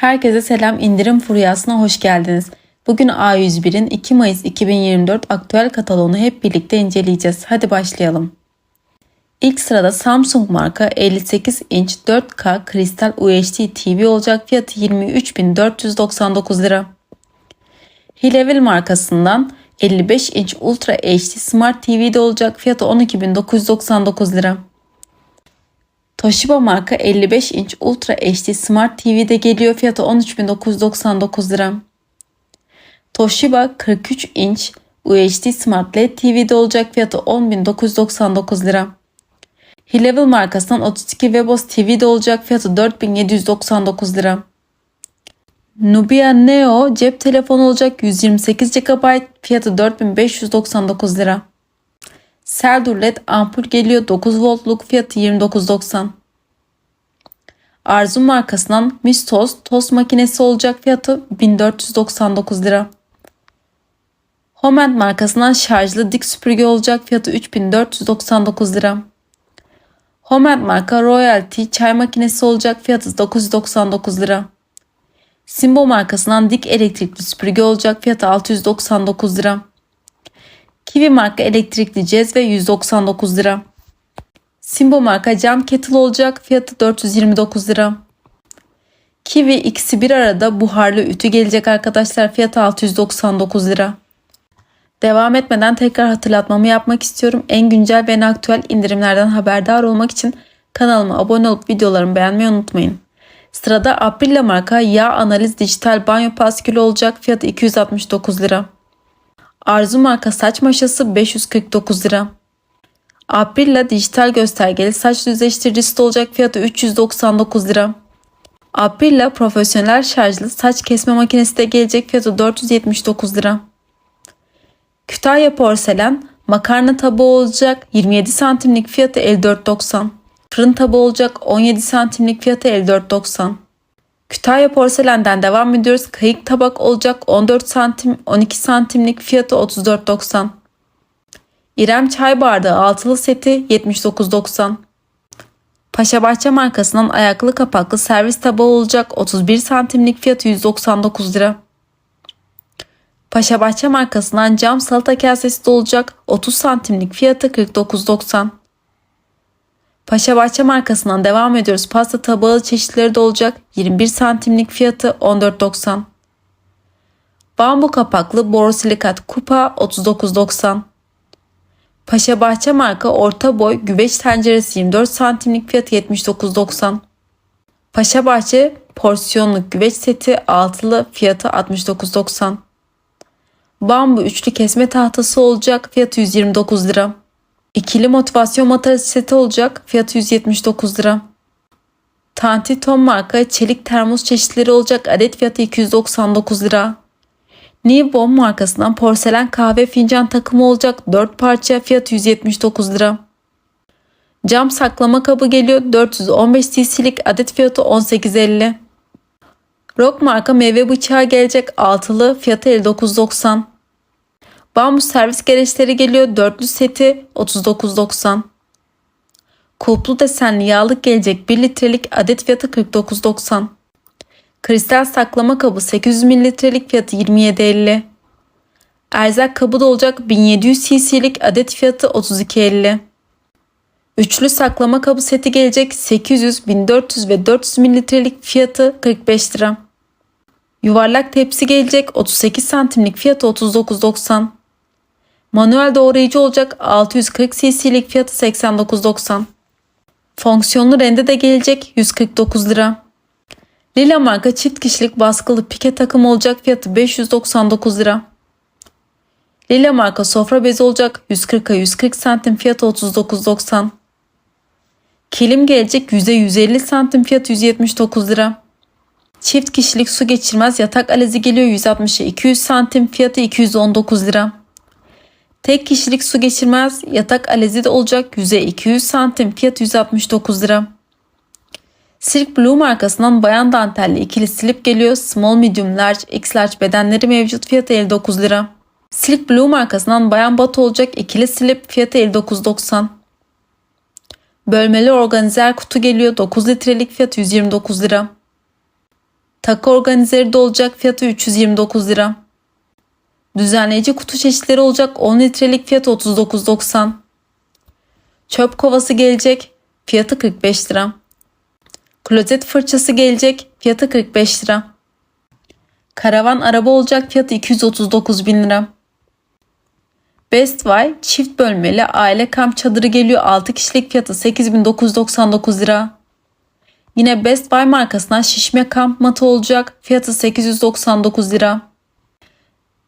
Herkese selam indirim furyasına hoş geldiniz. Bugün A101'in 2 Mayıs 2024 aktüel kataloğunu hep birlikte inceleyeceğiz. Hadi başlayalım. İlk sırada Samsung marka 58 inç 4K kristal UHD TV olacak fiyatı 23.499 lira. Hilevil markasından 55 inç Ultra HD Smart TV'de olacak fiyatı 12.999 lira. Toshiba marka 55 inç Ultra HD Smart TV'de geliyor fiyatı 13.999 lira. Toshiba 43 inç UHD Smart LED TV'de olacak fiyatı 10.999 lira. Hilevel markasından 32 Webos TV'de olacak fiyatı 4799 lira. Nubia Neo cep telefonu olacak 128 GB fiyatı 4599 lira. Seldur LED ampul geliyor 9 voltluk fiyatı 29.90. Arzu markasından Miss Toast tost makinesi olacak fiyatı 1499 lira. Homent markasından şarjlı dik süpürge olacak fiyatı 3499 lira. Homent marka Royalty çay makinesi olacak fiyatı 999 lira. Simbo markasından dik elektrikli süpürge olacak fiyatı 699 lira. Kiwi marka elektrikli cezve 199 lira. Simbo marka cam kettle olacak fiyatı 429 lira. Kiwi ikisi bir arada buharlı ütü gelecek arkadaşlar fiyatı 699 lira. Devam etmeden tekrar hatırlatmamı yapmak istiyorum. En güncel ve en aktüel indirimlerden haberdar olmak için kanalıma abone olup videolarımı beğenmeyi unutmayın. Sırada Aprilla marka yağ analiz dijital banyo paskülü olacak fiyatı 269 lira. Arzu marka saç maşası 549 lira. Aprilla dijital göstergeli saç düzleştiricisi olacak fiyatı 399 lira. Aprilla profesyonel şarjlı saç kesme makinesi de gelecek fiyatı 479 lira. Kütahya porselen makarna tabağı olacak 27 santimlik fiyatı 54.90. Fırın tabağı olacak 17 santimlik fiyatı 54.90. Kütahya porselenden devam ediyoruz. Kayık tabak olacak 14 santim 12 santimlik fiyatı 34.90. İrem çay bardağı altılı seti 79.90. Paşabahçe markasından ayaklı kapaklı servis tabağı olacak 31 santimlik fiyatı 199 lira. Paşabahçe markasından cam salata kasesi de olacak 30 santimlik fiyatı 49.90. Paşabahçe markasından devam ediyoruz. Pasta tabağı çeşitleri de olacak 21 santimlik fiyatı 14.90. Bambu kapaklı borosilikat kupa 39.90. Paşabahçe marka orta boy güveç tenceresi 24 santimlik fiyatı 79.90. Paşabahçe porsiyonluk güveç seti altılı fiyatı 69.90. Bambu üçlü kesme tahtası olacak fiyatı 129 lira. İkili motivasyon matarası seti olacak fiyatı 179 lira. Tanti Tom marka çelik termos çeşitleri olacak adet fiyatı 299 lira. New markasından porselen kahve fincan takımı olacak 4 parça fiyatı 179 lira. Cam saklama kabı geliyor 415 cc'lik adet fiyatı 18.50. Rock marka meyve bıçağı gelecek altılı fiyatı 59.90. Bambu servis gereçleri geliyor dörtlü seti 39.90. Kulplu desenli yağlık gelecek 1 litrelik adet fiyatı 49.90. Kristal saklama kabı 800 mililitrelik fiyatı 27.50. Erzak kabı da olacak 1700 cc'lik adet fiyatı 32.50. Üçlü saklama kabı seti gelecek 800, 1400 ve 400 mililitrelik fiyatı 45 lira. Yuvarlak tepsi gelecek 38 santimlik fiyatı 39.90. Manuel doğrayıcı olacak 640 cc'lik fiyatı 89.90. Fonksiyonlu rende de gelecek 149 lira. Lila marka çift kişilik baskılı pike takım olacak fiyatı 599 lira. Lila marka sofra bezi olacak 140'a 140 santim fiyatı 39.90. Kilim gelecek yüze 150 santim fiyatı 179 lira. Çift kişilik su geçirmez yatak alezi geliyor 160'a 200 santim fiyatı 219 lira. Tek kişilik su geçirmez yatak alezi de olacak yüze 200 santim fiyatı 169 lira. Silk Blue markasından bayan dantelli ikili slip geliyor. Small, medium, large, x large bedenleri mevcut fiyatı 59 lira. Silk Blue markasından bayan bat olacak ikili slip fiyatı 59.90. Bölmeli organizer kutu geliyor 9 litrelik fiyatı 129 lira. Takı organizeri de olacak fiyatı 329 lira. Düzenleyici kutu çeşitleri olacak 10 litrelik fiyatı 39.90. Çöp kovası gelecek fiyatı 45 lira. Klozet fırçası gelecek fiyatı 45 lira. Karavan araba olacak fiyatı 239 bin lira. Best Buy çift bölmeli aile kamp çadırı geliyor 6 kişilik fiyatı 8999 lira. Yine Best Buy markasından şişme kamp matı olacak fiyatı 899 lira.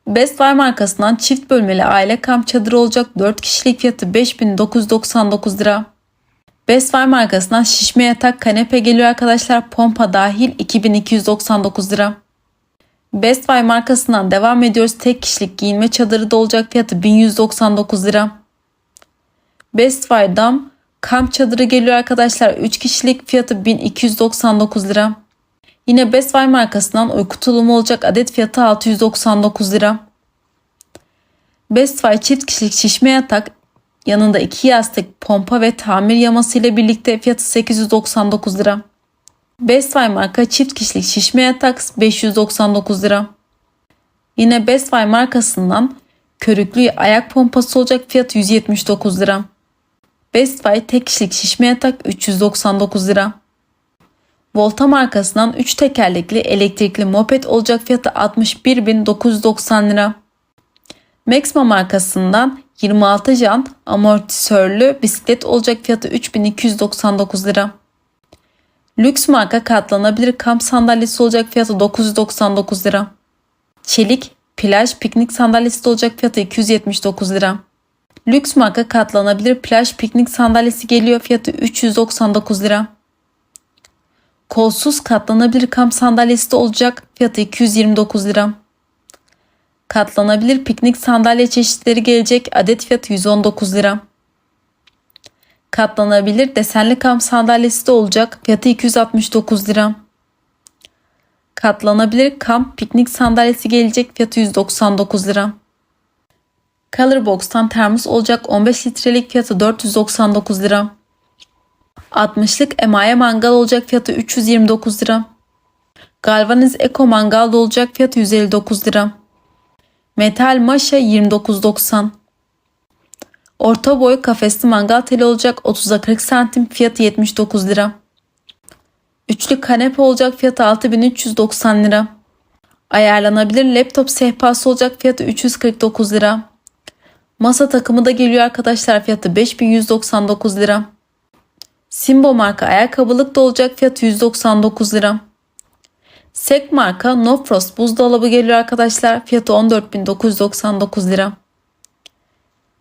Best Buy markasından çift bölmeli aile kamp çadırı olacak 4 kişilik fiyatı 5999 lira. Best Buy markasından şişme yatak kanepe geliyor arkadaşlar pompa dahil 2299 lira. Best Buy markasından devam ediyoruz. Tek kişilik giyinme çadırı da olacak fiyatı 1199 lira. Best Buy'dan kamp çadırı geliyor arkadaşlar. 3 kişilik fiyatı 1299 lira. Yine Best Buy markasından uyku tulumu olacak adet fiyatı 699 lira. Best Buy çift kişilik şişme yatak yanında iki yastık, pompa ve tamir yaması ile birlikte fiyatı 899 lira. Best Buy marka çift kişilik şişme yatak 599 lira. Yine Best Buy markasından körüklü ayak pompası olacak fiyat 179 lira. Best Buy tek kişilik şişme yatak 399 lira. Volta markasından 3 tekerlekli elektrikli moped olacak fiyatı 61.990 lira. Maxima markasından 26 jant amortisörlü bisiklet olacak fiyatı 3299 lira. Lüks marka katlanabilir kamp sandalyesi olacak fiyatı 999 lira. Çelik plaj piknik sandalyesi olacak fiyatı 279 lira. Lüks marka katlanabilir plaj piknik sandalyesi geliyor fiyatı 399 lira. Kolsuz katlanabilir kamp sandalyesi de olacak fiyatı 229 lira. Katlanabilir piknik sandalye çeşitleri gelecek adet fiyatı 119 lira. Katlanabilir desenli kamp sandalyesi de olacak fiyatı 269 lira. Katlanabilir kamp piknik sandalyesi gelecek fiyatı 199 lira. Colorbox'tan termos olacak 15 litrelik fiyatı 499 lira. 60'lık emaye mangal olacak fiyatı 329 lira. Galvaniz Eco mangal olacak fiyatı 159 lira. Metal maşa 29.90. Orta boy kafesli mangal teli olacak 30'a 40 santim fiyatı 79 lira. Üçlü kanepe olacak fiyatı 6390 lira. Ayarlanabilir laptop sehpası olacak fiyatı 349 lira. Masa takımı da geliyor arkadaşlar fiyatı 5199 lira. Simbo marka ayakkabılık da olacak fiyatı 199 lira. Sek marka No Frost buzdolabı geliyor arkadaşlar. Fiyatı 14.999 lira.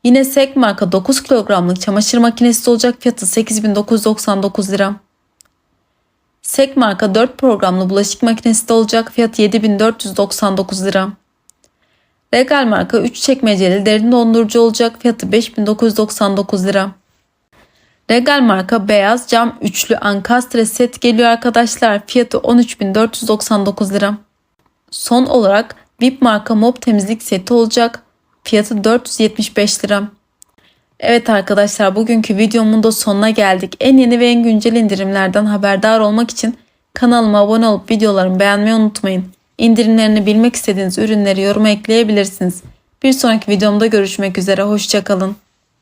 Yine Sek marka 9 kilogramlık çamaşır makinesi olacak fiyatı 8.999 lira. Sek marka 4 programlı bulaşık makinesi de olacak fiyatı 7.499 lira. Regal marka 3 çekmeceli derin dondurucu olacak fiyatı 5999 lira. Regal marka beyaz cam üçlü ankastre set geliyor arkadaşlar. Fiyatı 13.499 lira. Son olarak VIP marka mop temizlik seti olacak. Fiyatı 475 lira. Evet arkadaşlar bugünkü videomun da sonuna geldik. En yeni ve en güncel indirimlerden haberdar olmak için kanalıma abone olup videolarımı beğenmeyi unutmayın. İndirimlerini bilmek istediğiniz ürünleri yoruma ekleyebilirsiniz. Bir sonraki videomda görüşmek üzere. Hoşçakalın.